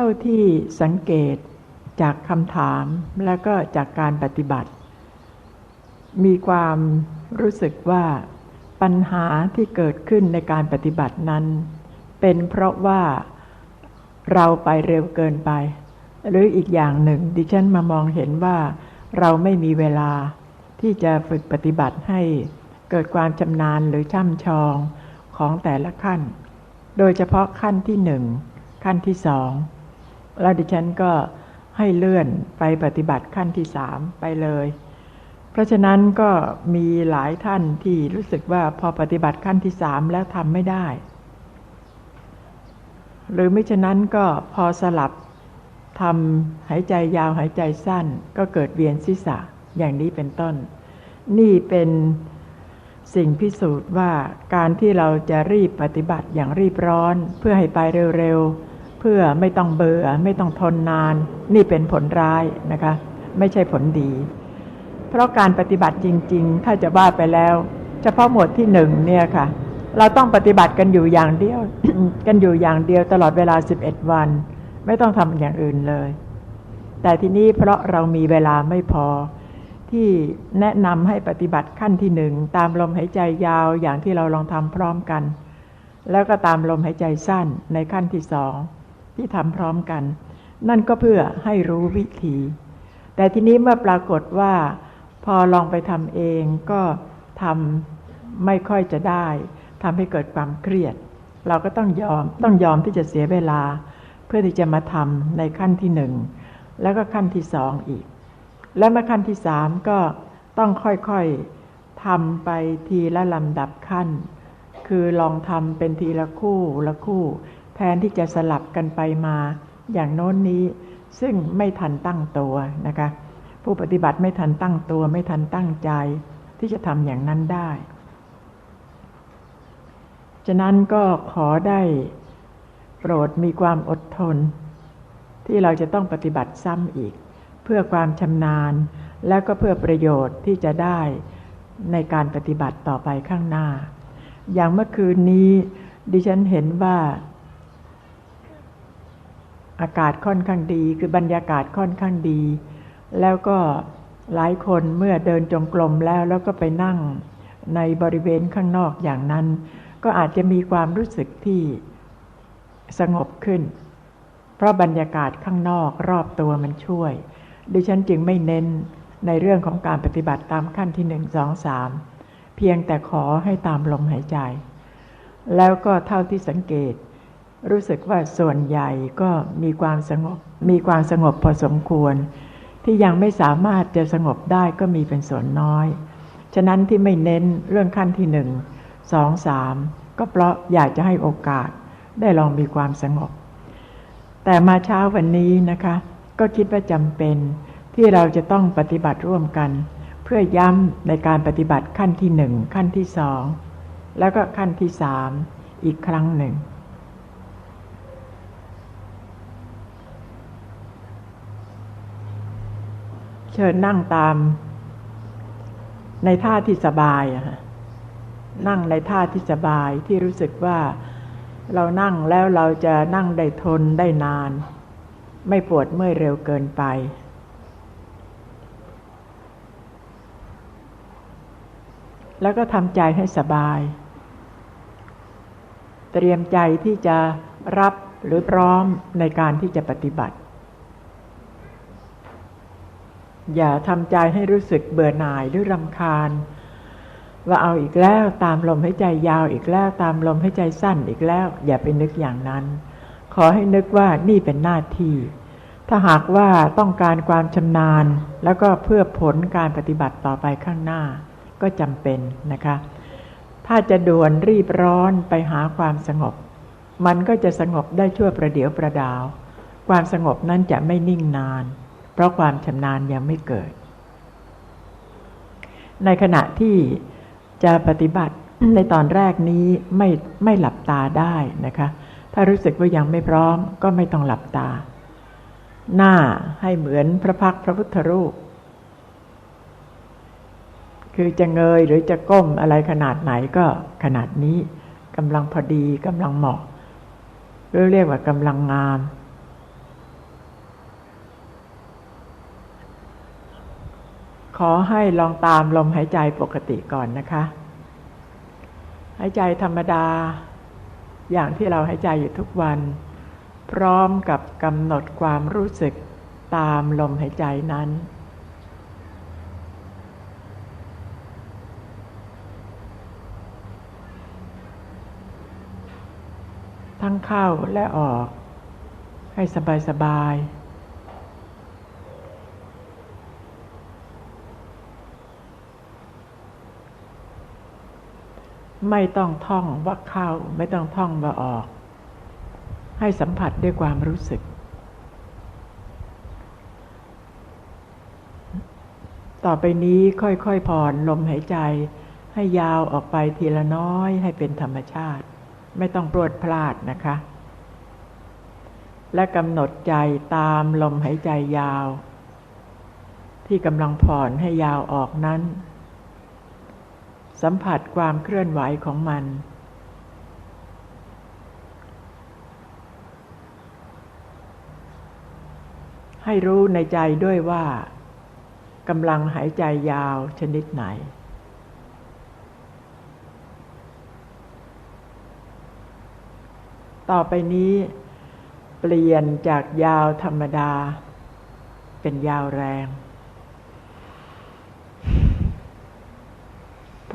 ท่าที่สังเกตจากคำถามและก็จากการปฏิบัติ มีความรู้สึกว่าปัญหาที่เกิดขึ้นในการปฏิบัตินั้น เป็นเพราะว่าเราไปเร็วเกินไป หรืออีกอย่างหนึ่งดิฉันมามองเห็นว่าเราไม่มีเวลาที่จะฝึกปฏิบัติให้เกิดความชำนาญหรือช่ำชองของแต่ละขั้น โดยเฉพาะขั้นที่หนึ่งขั้นที่สอง แล้วดิฉันก็ให้เลื่อนไปปฏิบัติขั้นที่สามไปเลย เพราะฉะนั้นก็มีหลายท่านที่รู้สึกว่าพอปฏิบัติขั้นที่สามแล้วทำไม่ได้ หรือไม่ฉะนั้นก็พอสลับทำหายใจยาวหายใจสั้น ก็เกิดเวียนศีรษะอย่างนี้เป็นต้น นี่เป็นสิ่งพิสูจน์ว่าการที่เราจะรีบปฏิบัติอย่างรีบร้อนเพื่อให้ไปเร็วๆ เพื่อไม่ต้องเบื่อไม่ต้องทนนาน นี่เป็นผลร้ายนะคะ ไม่ใช่ผลดี เพราะการปฏิบัติจริง ๆ ถ้าจะว่าไปแล้ว เฉพาะหมวดที่หนึ่งเนี่ยค่ะ เราต้องปฏิบัติกันอยู่อย่างเดียว กันอยู่อย่างเดียวตลอดเวลาสิบเอ็ดวัน ไม่ต้องทำอย่างอื่นเลย แต่ที่นี้เพราะเรามีเวลาไม่พอที่แนะนำให้ปฏิบัติขั้นที่หนึ่งตามลมหายใจยาวอย่างที่เราลองทำพร้อมกัน แล้วก็ตามลมหายใจสั้นในขั้นที่สอง ที่ทำพร้อมกัน นั่นก็เพื่อให้รู้วิธี แต่ทีนี้เมื่อปรากฏว่า พอลองไปทำเองก็ทำไม่ค่อยจะได้ทำให้เกิดความเครียด เราก็ต้องยอมต้องยอมที่จะเสียเวลา เพื่อที่จะมาทำในขั้นที่หนึ่งแล้วก็ขั้นที่สองอีก และมาขั้นที่สามก็ต้องค่อยๆทำไปทีละลำดับขั้น คือลองทำเป็นทีละคู่ละคู่ แทนที่จะสลับกันไปมาอย่างโน้นนี้ ซึ่งไม่ทันตั้งตัวนะคะ ผู้ปฏิบัติไม่ทันตั้งตัว ไม่ทันตั้งใจ ที่จะทำอย่างนั้นได้ ฉะนั้นก็ขอได้โปรดมีความอดทน ที่เราจะต้องปฏิบัติซ้ำอีก เพื่อความชำนาญและก็เพื่อประโยชน์ที่จะได้ในการปฏิบัติต่อไปข้างหน้า อย่างเมื่อคืนนี้ดิฉันเห็นว่า อากาศค่อนข้างดี คือบรรยากาศค่อนข้างดี แล้วก็หลายคนเมื่อเดินจงกรมแล้วแล้วก็ไปนั่งในบริเวณข้างนอกอย่างนั้น ก็อาจจะมีความรู้สึกที่สงบขึ้น เพราะบรรยากาศข้างนอกรอบตัวมันช่วย ดิฉันจึงไม่เน้นในเรื่องของการปฏิบัติตามขั้นที่หนึ่งสองสามเพียงแต่ขอให้ตามลมหายใจ แล้วก็เท่าที่สังเกต รู้สึกว่าส่วนใหญ่ก็มีความสงบ มีความสงบพอสมควร ที่ยังไม่สามารถจะสงบได้ก็มีเป็นส่วนน้อย ฉะนั้นที่ไม่เน้นเรื่องขั้นที่หนึ่งสองสามก็เพราะอยากจะให้โอกาสได้ลองมีความสงบ แต่มาเช้าวันนี้นะคะ ก็คิดว่าจำเป็นที่เราจะต้องปฏิบัติร่วมกัน เพื่อย้ำในการปฏิบัติขั้นที่หนึ่งขั้นที่สองแล้วก็ขั้นที่สามอีกครั้งหนึ่ง เชิญนั่งตาม ในท่าที่สบายอะนั่งในท่าที่สบายที่รู้สึกว่าเรานั่งแล้วเราจะนั่งได้ทนได้นาน ไม่ปวดเมื่อยเร็วเกินไป แล้วก็ทำใจให้สบาย เตรียมใจที่จะรับหรือพร้อมในการที่จะปฏิบัติ อย่าทำใจให้รู้สึกเบื่อหน่ายหรือรำคาญ ว่าเอาอีกแล้วตามลมให้ใจยาวอีกแล้วตามลมให้ใจสั้นอีกแล้ว อย่าไปนึกอย่างนั้น ขอให้นึกว่านี่เป็นหน้าที่ ถ้าหากว่าต้องการความชำนาญ แล้วก็เพื่อผลการปฏิบัติต่อไปข้างหน้า ก็จำเป็นนะคะ ถ้าจะด่วนรีบร้อนไปหาความสงบ มันก็จะสงบได้ชั่วประเดี๋ยวประดาว ความสงบนั้นจะไม่นิ่งนาน เพราะความชำนาญยังไม่เกิด ในขณะที่จะปฏิบัติในตอนแรกนี้ไม่ไม่หลับตาได้นะคะ ถ้ารู้สึกว่ายังไม่พร้อมก็ไม่ต้องหลับตา หน้าให้เหมือนพระพักพระพุทธรูป คือจะเงยหรือจะก้มอะไรขนาดไหนก็ขนาดนี้กำลังพอดีกำลังเหมาะเรียกว่ากำลังงาม ขอให้ลองตามลมหายใจปกติก่อนนะคะ หายใจธรรมดา อย่างที่เราหายใจอยู่ทุกวัน พร้อมกับกำหนดความรู้สึกตามลมหายใจนั้นทั้งเข้าและออก ให้สบายสบาย ไม่ต้องท่องว่าเข้า ไม่ต้องท่องว่าออก ให้สัมผัสด้วยความรู้สึก ต่อไปนี้ค่อยๆผ่อนลมหายใจ ให้ยาวออกไปทีละน้อยให้เป็นธรรมชาติ ไม่ต้องปรวดพลาดนะคะ และกำหนดใจตามลมหายใจยาว ที่กำลังผ่อนให้ยาวออกนั้น สัมผัสความเคลื่อนไหวของมัน ให้รู้ในใจด้วยว่ากำลังหายใจยาวชนิดไหน ต่อไปนี้ เปลี่ยนจากยาวธรรมดา เป็นยาวแรง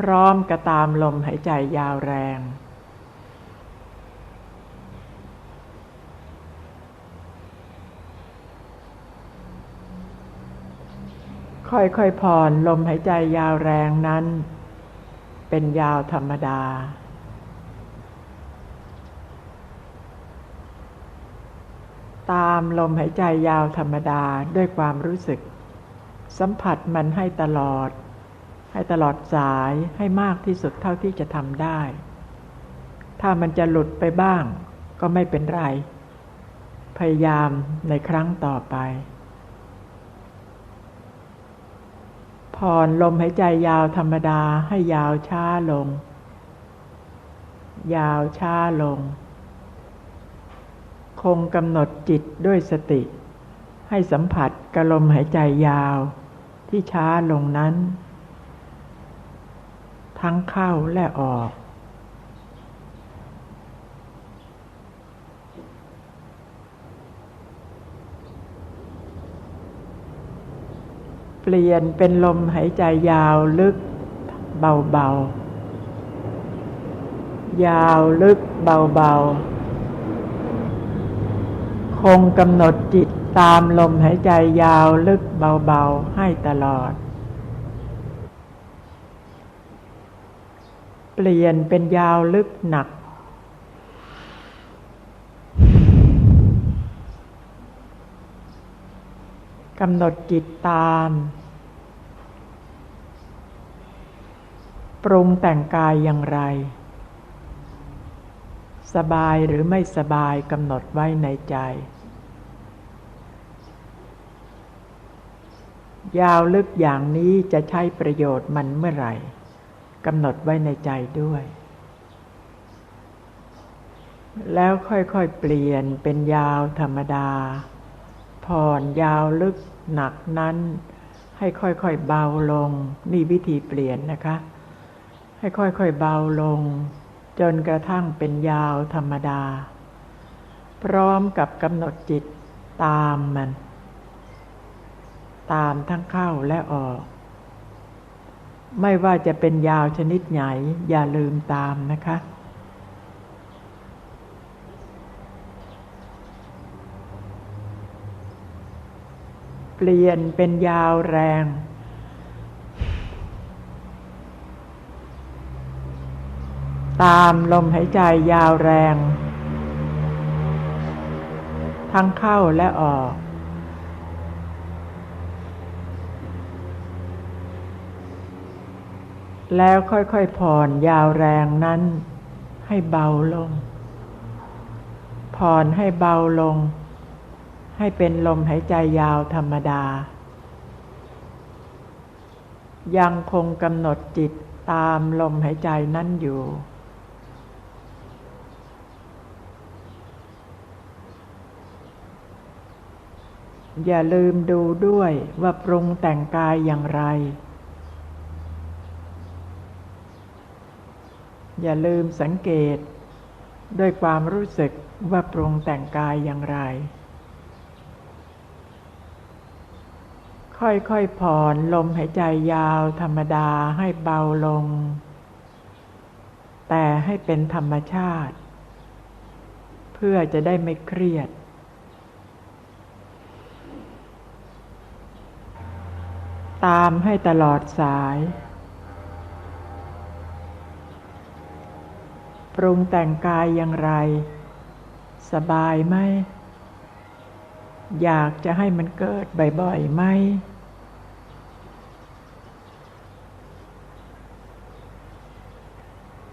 ร้อมกระตามลมหายใจยาวแรง ค่อยๆผ่อนลมหายใจยาวแรงนั้น เป็นยาวธรรมดาตามลมหายใจยาวธรรมดาด้วยความรู้สึก สัมผัสมันให้ตลอด ให้ตลอดสายให้มากที่สุดเท่าที่จะทำได้ ถ้ามันจะหลุดไปบ้าง ก็ไม่เป็นไร พยายามในครั้งต่อไป ผ่อนลมหายใจยาวธรรมดาให้ยาวช้าลง ยาวช้าลง คงกำหนดจิตด้วยสติ ให้สัมผัสกับลมหายใจยาวที่ช้าลงนั้น ทั้งเข้าและออก เปลี่ยนเป็นลมหายใจยาวลึกเบาๆ ยาวลึกเบาๆ คงกำหนดจิตตามลมหายใจยาวลึกเบาๆ ให้ตลอดเป ลี่ยนเป็นยาวลึกหนัก กำหนดจิตตาม ปรุงแต่งกายอย่างไร สบายหรือไม่สบายกำหนดไว้ในใจ ยาวลึกอย่างนี้จะใช้ประโยชน์มันเมื่อไหร่ กำหนดไว้ในใจด้วย แล้วค่อยๆเปลี่ยนเป็นยาวธรรมดา ผ่อนยาวลึกหนักนั้น ให้ค่อยๆเบาลง นี่วิธีเปลี่ยนนะคะ ให้ค่อยๆเบาลง จนกระทั่งเป็นยาวธรรมดา พร้อมกับกำหนดจิตตามมัน ตามทั้งเข้าและออก ไม่ว่าจะเป็นยาวชนิดไหน อย่าลืมตามนะคะ เปลี่ยนเป็นยาวแรง ตามลมหายใจยาวแรง ทั้งเข้าและออก แล้วค่อยๆผ่อนยาวแรงนั้นให้เบาลง ผ่อนให้เบาลง ให้เป็นลมหายใจยาวธรรมดา ยังคงกำหนดจิตตามลมหายใจนั้นอยู่อย่าลืมดูด้วยว่าปรุงแต่งกายอย่างไร อย่าลืมสังเกต ด้วยความรู้สึกว่าปรุงแต่งกายอย่างไร ค่อยๆผ่อนลมหายใจยาวธรรมดาให้เบาลง แต่ให้เป็นธรรมชาติ เพื่อจะได้ไม่เครียดตามให้ตลอดสาย รุงแต่งกายอย่างไร สบายไหม อยากจะให้มันเกิดบ่อยๆไหม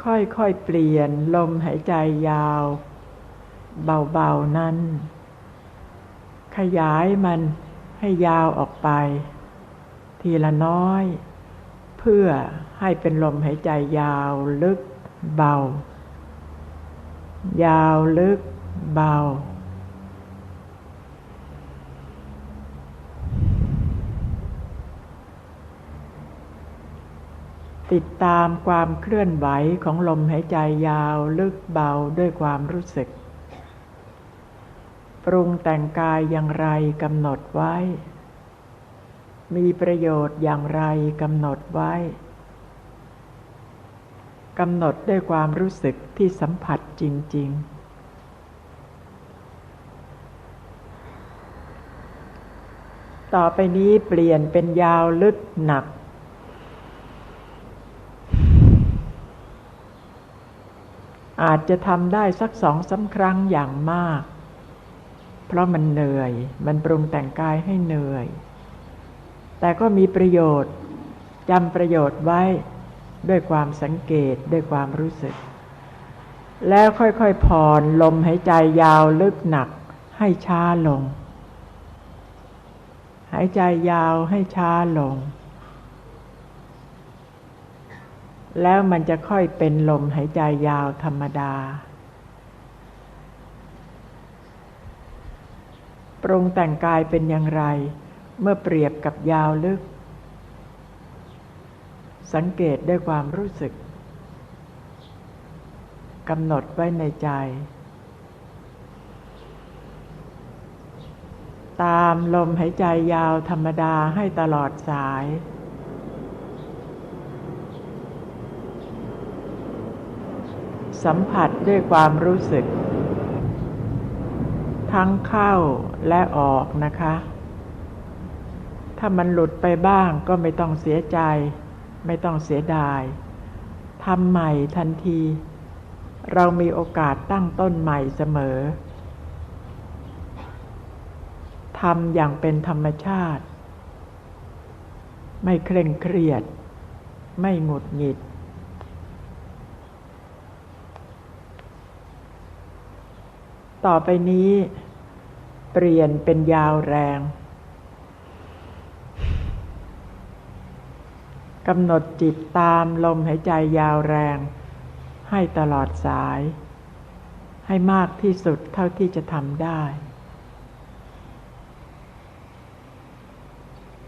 ค่อยๆเปลี่ยนลมหายใจยาว เบาๆนั้น ขยายมันให้ยาวออกไป ทีละน้อย เพื่อให้เป็นลมหายใจยาวลึกเบา ยาวลึกเบา ติดตามความเคลื่อนไหวของลมหายใจยาวลึกเบาด้วยความรู้สึก ปรุงแต่งกายอย่างไรกำหนดไว้ มีประโยชน์อย่างไรกำหนดไว้ กำหนดด้วยความรู้สึกที่สัมผัสจริง ๆต่อไปนี้เปลี่ยนเป็นยาวลึกหนัก อาจจะทำได้สักสองสาครั้งอย่างมาก เพราะมันเหนื่อย มันปรุงแต่งกายให้เหนื่อย แต่ก็มีประโยชน์จำประโยชน์ไว้ ด้วยความสังเกตด้วยความรู้สึก แล้วค่อยๆผ่อนลมหายใจยาวลึกหนักให้ช้าลง หายใจยาวให้ช้าลง แล้วมันจะค่อยเป็นลมหายใจยาวธรรมดา ปรุงแต่งกายเป็นอย่างไร เมื่อเปรียบกับยาวลึก สังเกตด้วยความรู้สึกกำหนดไว้ในใจ ตามลมหายใจยาวธรรมดาให้ตลอดสาย สัมผัสด้วยความรู้สึก ทั้งเข้าและออกนะคะ ถ้ามันหลุดไปบ้างก็ไม่ต้องเสียใจ ไม่ต้องเสียดายทำใหม่ทันที เรามีโอกาสตั้งต้นใหม่เสมอทำอย่างเป็นธรรมชาติ ไม่เคร่งเครียด ไม่หงุดหงิด ต่อไปนี้ เปลี่ยนเป็นยาวแรง กำหนดจิตตามลมหายใจยาวแรง ให้ตลอดสาย ให้มากที่สุดเท่าที่จะทำได้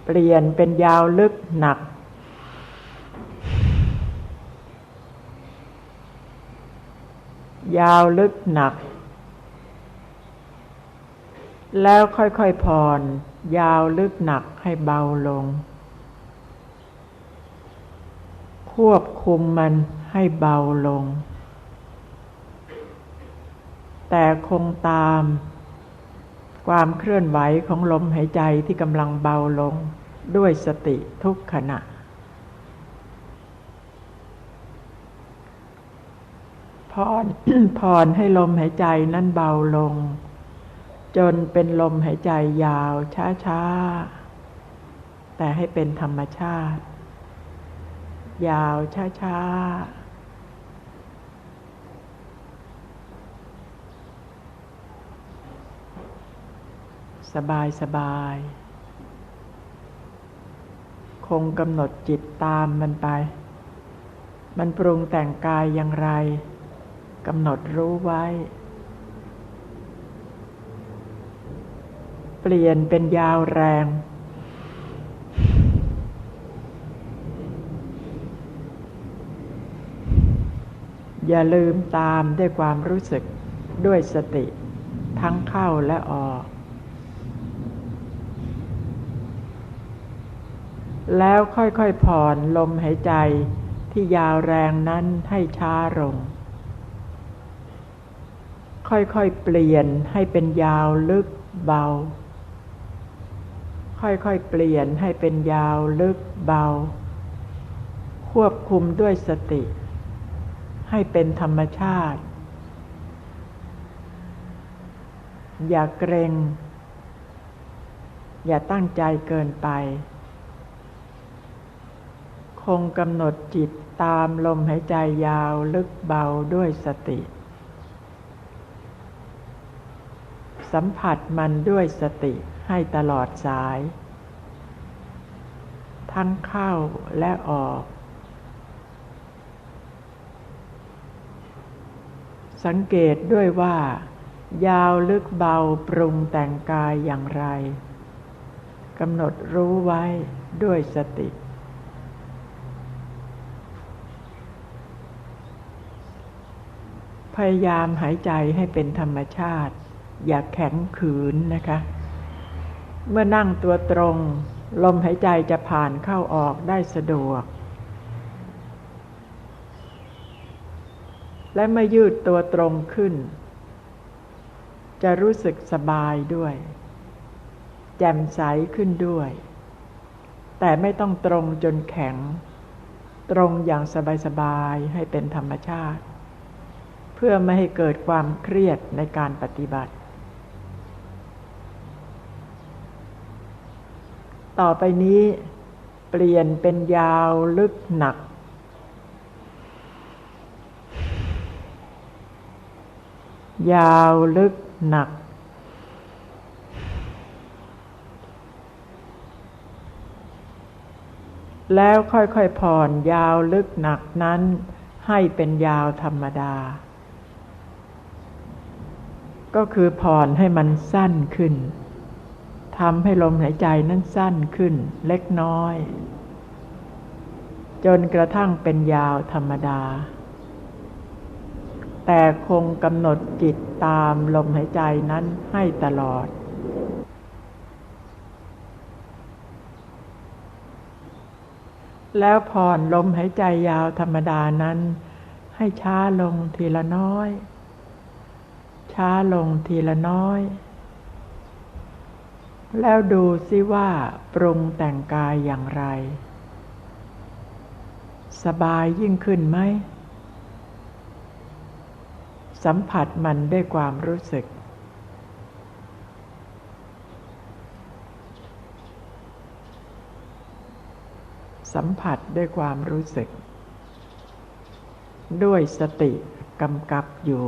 เปลี่ยนเป็นยาวลึกหนัก ยาวลึกหนัก แล้วค่อยๆผ่อน ยาวลึกหนักให้เบาลง ควบคุมมันให้เบาลง แต่คงตาม ความเคลื่อนไหวของลมหายใจที่กำลังเบาลงด้วยสติทุกขณะ ผ่อนผ่อนให้ลมหายใจนั้นเบาลง จนเป็นลมหายใจยาวช้าๆ แต่ให้เป็นธรรมชาติ ยาวช้าๆสบายสบาย คงกำหนดจิตตามมันไป มันปรุงแต่งกายอย่างไรกำหนดรู้ไว้ เปลี่ยนเป็นยาวแรง อย่าลืมตามด้วยความรู้สึกด้วยสติ ทั้งเข้าและออก แล้วค่อยๆผ่อนลมหายใจที่ยาวแรงนั้นให้ช้าลง ค่อยๆเปลี่ยนให้เป็นยาวลึกเบา ค่อยๆเปลี่ยนให้เป็นยาวลึกเบา ควบคุมด้วยสติ ให้เป็นธรรมชาติ อย่าเกรง อย่าตั้งใจเกินไป คงกำหนดจิตตามลมหายใจยาวลึกเบาด้วยสติ สัมผัสมันด้วยสติให้ตลอดสาย ทั้งเข้าและออก สังเกตด้วยว่า ยาวลึกเบาปรุงแต่งกายอย่างไรกำหนดรู้ไว้ด้วยสติ พยายามหายใจให้เป็นธรรมชาติ อย่าแข็งขืนนะคะ เมื่อนั่งตัวตรง ลมหายใจจะผ่านเข้าออกได้สะดวก และเมื่อยืดตัวตรงขึ้น จะรู้สึกสบายด้วย แจ่มใสขึ้นด้วย แต่ไม่ต้องตรงจนแข็ง ตรงอย่างสบายๆให้เป็นธรรมชาติ เพื่อไม่ให้เกิดความเครียดในการปฏิบัติ ต่อไปนี้เปลี่ยนเป็นยาวลึกหนัก ยาวลึกหนัก แล้วค่อยๆผ่อนยาวลึกหนักนั้นให้เป็นยาวธรรมดา ก็คือผ่อนให้มันสั้นขึ้นทำให้ลมหายใจนั้นสั้นขึ้นเล็กน้อย จนกระทั่งเป็นยาวธรรมดา แต่คงกำหนดจิตตามลมหายใจนั้นให้ตลอด แล้วผ่อนลมหายใจยาวธรรมดานั้น ให้ช้าลงทีละน้อย ช้าลงทีละน้อย แล้วดูซิว่าปรุงแต่งกายอย่างไร สบายยิ่งขึ้นไหม สัมผัสมันด้วยความรู้สึก สัมผัสด้วยความรู้สึก ด้วยสติกำกับอยู่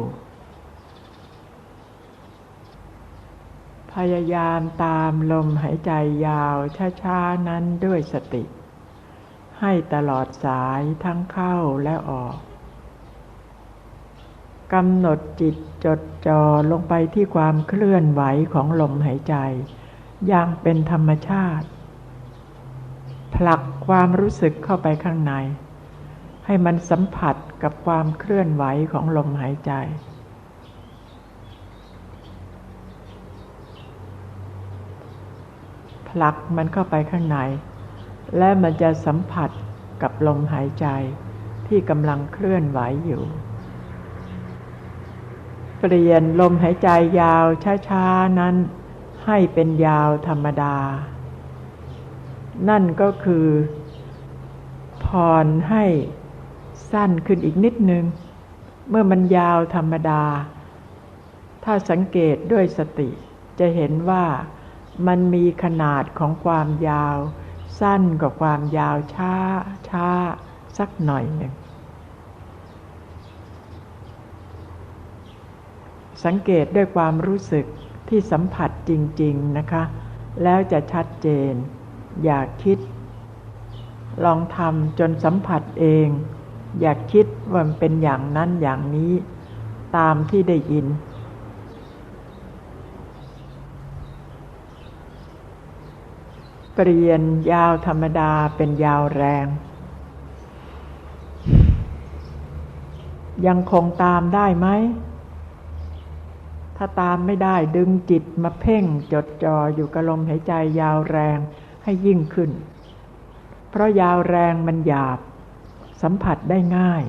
พยายามตามลมหายใจยาวช้าๆนั้นด้วยสติ ให้ตลอดสายทั้งเข้าและออก กำหนดจิตจดจ่อลงไปที่ความเคลื่อนไหวของลมหายใจ อย่างเป็นธรรมชาติ ผลักความรู้สึกเข้าไปข้างใน ให้มันสัมผัสกับความเคลื่อนไหวของลมหายใจผลักมันเข้าไปข้างใน และมันจะสัมผัสกับลมหายใจที่กำลังเคลื่อนไหวอยู่ เปลี่ยนลมหายใจยาวช้าๆนั้น ให้เป็นยาวธรรมดา นั่นก็คือผ่อนให้สั้นขึ้นอีกนิดนึง เมื่อมันยาวธรรมดา ถ้าสังเกตด้วยสติ จะเห็นว่ามันมีขนาดของความยาว สั้นกว่าความยาวช้าช้าสักหน่อยหนึ่ง สังเกตด้วยความรู้สึกที่สัมผัสจริง ๆนะคะ แล้วจะชัดเจน อย่าคิด ลองทำจนสัมผัสเอง อย่าคิดว่ามันเป็นอย่างนั้นอย่างนี้ ตามที่ได้ยิน เปลี่ยนยาวธรรมดาเป็นยาวแรง ยังคงตามได้ไหม ถ้าตามไม่ได้ดึงจิตมาเพ่งจดจ่ออยู่กับลมหายใจยาวแรงให้ยิ่งขึ้น เพราะยาวแรงมันหยาบ สัมผัสได้ง่าย